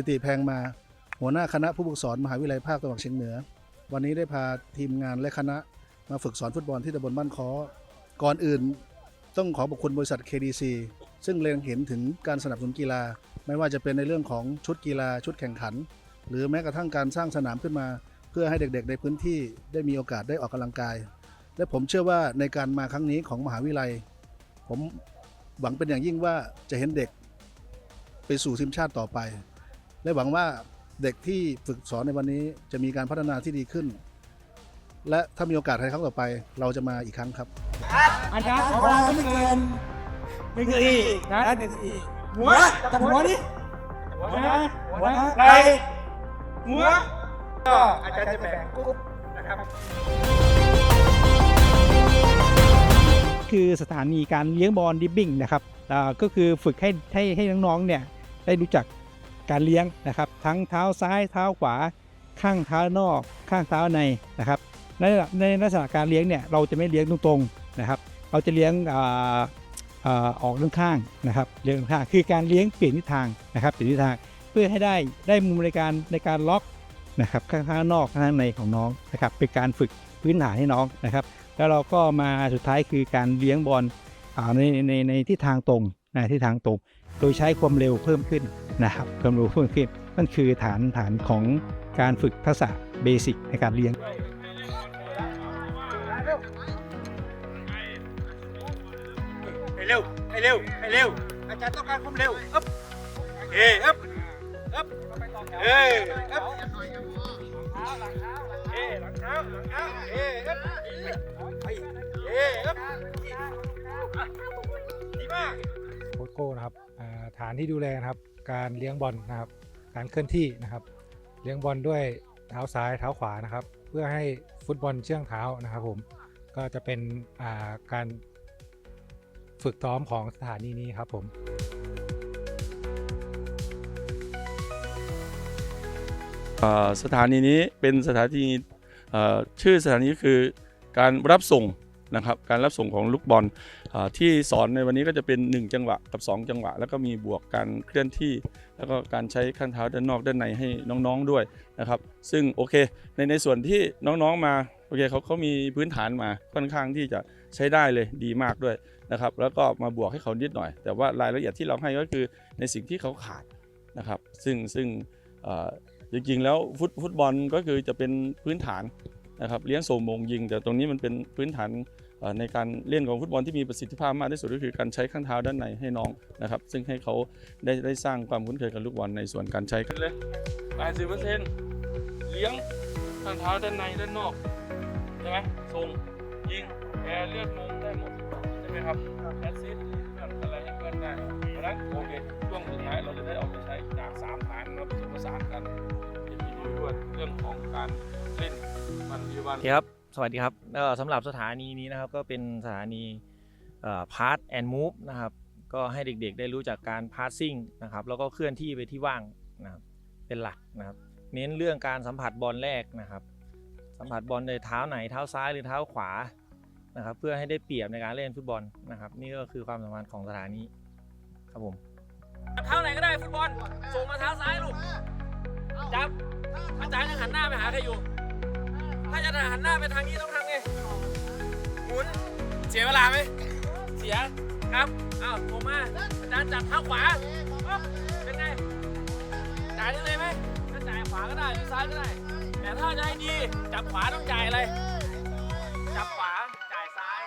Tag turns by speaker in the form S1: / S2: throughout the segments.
S1: ถิติแพงมา หัวหน้าคณะผู้ฝึกสอนมหาวิทยาลัยภาคตะวันออกเฉียงเหนือ วันนี้ได้พาทีมงานและคณะมาฝึกสอนฟุตบอลที่ตำบลบ้านคอก่อนอื่นต้องขอขอบคุณบริษัท KDC ซึ่งเล็งเห็นถึงการสนับสนุนกีฬา ไม่ว่าจะเป็นในเรื่องของชุดกีฬาชุดแข่งขัน หรือแม้กระทั่งการสร้างสนามขึ้นมา เพื่อให้เด็กๆ ในพื้นที่ได้มีโอกาสได้ออกกำลังกาย และผมเชื่อว่าในการมาครั้งนี้ของมหาวิทยาลัย ผมหวังเป็นอย่างยิ่งว่าจะเห็นเด็กไปสู่ทีมชาติต่อไป และหวังว่าเด็กที่ฝึกสอนในวันนี้จะมีการพัฒนาที่ดีขึ้น และถ้ามีโอกาสในครั้งต่อไป เราจะมาอีกครั้งครับ
S2: อาจารย์ขอเวลาไม่เกินไม่เกินอีกนะหนึ่งอีกหัวจับหัวดิหัวนะหัวไหล่หัวก็อาจารย์จะแบ่งกรุ๊ปนะครับ
S3: คือสถานีการเลี้ยงบอลดิบบิ้งนะครับอ่าก็คือฝึกให้ให้ให้น้องๆเนี่ยได้รู้จัก การเลี้ยงนะครับ ทั้งเท้าซ้ายเท้าขวา ข้างเท้านอก ข้างเท้าในนะครับในในลักษณะการเลี้ยงเนี่ยเราจะไม่เลี้ยงตรงๆนะครับ เราจะเลี้ยงอ่าอ่าออกด้านข้างนะครับเลี้ยงข้างคือการเลี้ยงเปลี่ยนทิศทางนะครับเปลี่ยนทิศทางเพื่อให้ได้ได้มุมในการในการล็อกนะครับข้างข้างนอกข้างในของน้องนะครับเป็นการฝึกพื้นฐานให้น้องนะครับ แล้วเราก็มาสุดท้ายคือการเลี้ยงบอลในในในทิศทางตรงนะทิศทางตรงโดยใช้ความเร็วเพิ่มขึ้นนะครับความเร็วเพิ่มขึ้นนั่นคือฐานฐานของการฝึกทักษะเบสิกในการเลี้ยง
S2: ให้เร็วให้เร็วให้เร็วอาจารย์ต้องการความเร็วอึ๊บโอเอึ๊บอึ๊บเอ๊อึ๊บเอ้ยหลังเท้าหลังเท้าเอ้ยอึ๊บเอ้ยอึ๊บดีมาก
S4: โค้ชโก้นะครับฐานที่ดูแลนะครับการเลี้ยงบอลนะครับการเคลื่อนที่นะครับ เลี้ยงบอลด้วยเท้าซ้ายเท้าขวานะครับ เพื่อให้ฟุตบอลเชื่องเท้านะครับผมก็จะเป็นาการฝึกซ้อมของสถานีนี้ครับผม
S5: สถานีนี้เป็นสถานีชื่อสถานีคือการรับส่ง นะครับการรับส่งของลูกบอลที่สอนในวันนี้ก็จะเป็น 1 จังหวะกับ 2 จังหวะ แล้วก็มีบวกการเคลื่อนที่ แล้วก็การใช้ข้างเท้าด้านนอกด้านในให้น้องๆด้วยนะครับซึ่งโอเคในในส่วนที่น้องๆมาโอเคเขาเขามีพื้นฐานมาค่อนข้างที่จะใช้ได้เลยดีมากด้วยนะครับแล้วก็มาบวกให้เขานิดหน่อย แต่ว่ารายละเอียดที่เราให้ก็คือในสิ่งที่เขาขาดนะครับซึ่งซึ่งจริงๆแล้วฟุตฟุตบอลก็คือจะเป็นพื้นฐาน นะครับเลี้ยงส่งมงยิง แต่ตรงนี้มันเป็นพื้นฐานในการเล่นของฟุตบอลที่มีประสิทธิภาพมากที่สุดก็คือการใช้ข้างเท้าด้านในให้น้องนะครับ ซึ่งให้เขาได้ได้สร้างความคุ้นเคยกับลูกบอลในส่วนการใช้กันเลย80%เซ็นต์เลี้ยงข้างเท้าด้านในด้านนอกใช่ไหมส่งยิงแอร์เลือกมงได้หมดใช่ไหมครับแอสซิสต์อะไรให้เพื่อนได้เพราะฉะนั้นโอเคช่วงสุดท้ายเราจะได้เอาไปใช้จากสามฐานมาผสมผสานกัน ยินดีด้วยเรื่องของการเล่นมันปัจจุบัน
S6: โอเคครับ สวัสดีครับเอ่อสำหรับสถานีนี้นะครับก็เป็นสถานีพาร์ทแอนด์มูฟนะครับก็ให้เด็กๆ ได้รู้จักการพาสซิ่งนะครับแล้วก็เคลื่อนที่ไปที่ว่างนะครับเป็นหลักนะครับ เน้นเรื่องการสัมผัสบอลแรกนะครับ สัมผัสบอลโดยเท้าไหนเท้าซ้ายหรือเท้าขวานะครับ เพื่อให้ได้เปรียบในการเล่นฟุตบอลนะครับ นี่ก็คือความสำคัญของสถานีครับผมเท้าไหนก็ได้ฟุตบอลส่งมาเท้าซ้ายลูกจับ อาจารย์ยังหันหน้าไปหาใครอยู่ ถ้าจะหันหน้าไปทางนี้ต้องทำไง หมุน เสียเวลาไหม เสีย ครับ อ้าวโทรมาอาจารย์จับเท้าขวาปั๊บเป็นไง จ่ายได้เลยไหมถ้าจ่ายขวาก็ได้หรือซ้ายก็ได้ แต่ถ้าจะให้ดี จับขวาต้องจ่ายอะไร จับขวา จ่ายซ้าย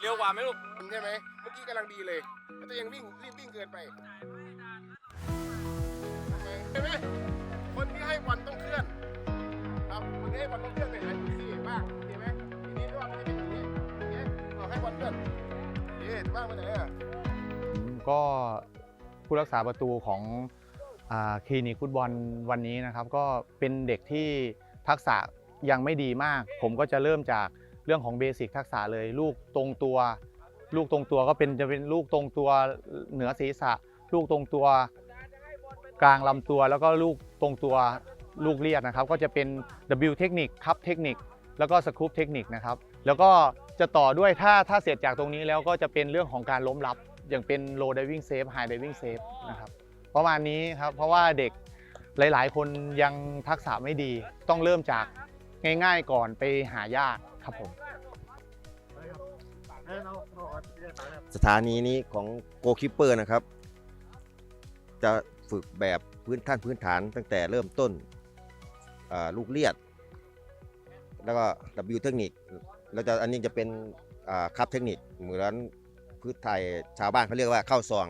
S6: เร็วกว่าไหมลูก
S7: ใช่ไหม เมื่อกี้กำลังดีเลยแต่ตัวเองวิ่งรีบวิ่งเกินไปใช่ไหม บ้างไปไหนอะ
S8: ก็ผู้รักษาประตูของคลินิกฟุตบอลวันนี้นะครับก็เป็นเด็กที่ทักษะยังไม่ดีมาก ผมก็จะเริ่มจากเรื่องของเบสิกทักษะเลยลูกตรงตัว ลูกตรงตัวก็เป็นจะเป็นลูกตรงตัวเหนือศีรษะ ลูกตรงตัวกลางลำตัว แล้วก็ลูกตรงตัวลูกเลียดนะครับ ก็จะเป็น W เทคนิคคัพเทคนิคแล้วก็สครูปเทคนิคนะครับ แล้วก็ จะต่อด้วยถ้าถ้าเสร็จจากตรงนี้แล้วก็จะเป็นเรื่องของการล้มรับ อย่างเป็น low diving save high diving save นะครับประมาณนี้ครับเพราะว่าเด็กหลายๆ คนยังทักษะไม่ดี ต้องเริ่มจากง่ายๆก่อนไปหายากครับผม
S9: สถานีนี้ของโกคิปเปอร์นะครับ จะฝึกแบบพื้นท่านพื้นฐานตั้งแต่เริ่มต้นลูกเลียด แล้วก็ W เทคนิค แล้วจะอันนี้จะเป็นคับเทคนิคเหมือนพืชไทยชาวบ้านเขาเรียกว่าเข้าซอง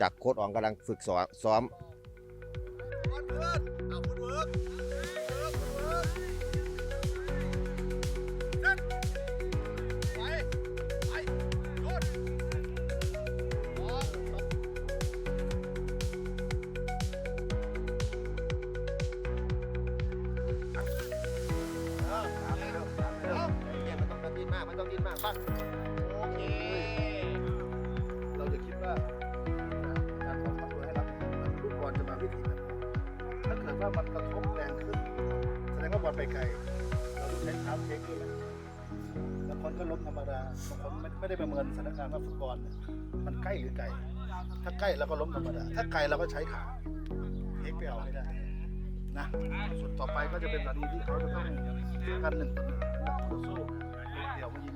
S9: จากโค้ดอองกำลังฝึกซ้อม ซ้อม
S1: โอเค เราจะคิดว่าการออกมาตัวให้รับลูกบอลจะมาวิธีแบบถ้าเกิดว่ามันกระทบแรงขึ้น แสดงว่าบอลไปไกล เราต้องใช้เท้าเช็คด้วยนะบางคนก็ล้มธรรมดาบางคนไม่ไม่ได้ประเมินสถานการณ์ว่าฟุตบอลเนี่ยมันใกล้หรือไกล ถ้าใกล้เราก็ล้มธรรมดา ถ้าไกลเราก็ใช้ขาเช็คไปเอาให้ได้นะส่วนต่อไปก็จะเป็นสถานีที่เขาจะต้องกันหนึ่งต่อหนึ่งต่อสู้ลูก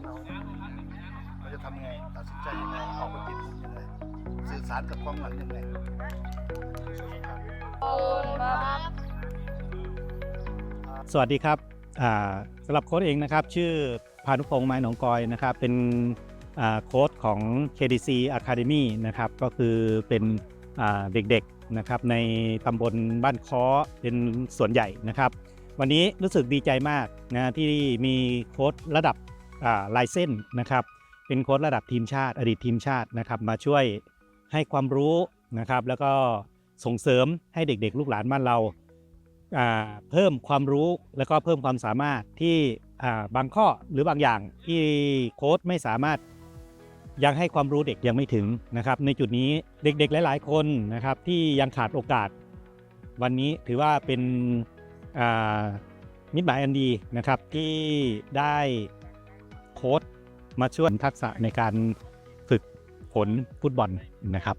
S1: เราเราจะทำไงตัดสินใจยังไงออกมาปิดยังไงสื่อสารกับกองหลังยังไง
S3: สวัสดีครับสำหรับโค้ชเองนะครับ ชื่อพานุพงษ์ไม้หนองกอยนะครับ เป็นโค้ชของ KDC Academy นะครับ ก็คือเป็นเด็กๆนะครับในตำบลบ้านค้อเป็นส่วนใหญ่นะครับ วันนี้รู้สึกดีใจมากนะที่มีโค้ชระดับ ลายเส้นนะครับเป็นโค้ชระดับทีมชาติ อดีตทีมชาตินะครับมาช่วยให้ความรู้นะครับ แล้วก็ส่งเสริมให้เด็กๆ ลูกหลานบ้านเราเพิ่มความรู้แล้วก็เพิ่มความสามารถที่บางข้อหรือบางอย่างที่โค้ชไม่สามารถยังให้ความรู้เด็กยังไม่ถึงนะครับ ในจุดนี้เด็กๆ หลาย ๆ คนนะครับที่ยังขาดโอกาส วันนี้ถือว่าเป็นมิตรหมายอันดีนะครับที่ได้ มาช่วยทักษะในการฝึกผลฟุตบอลนะครับ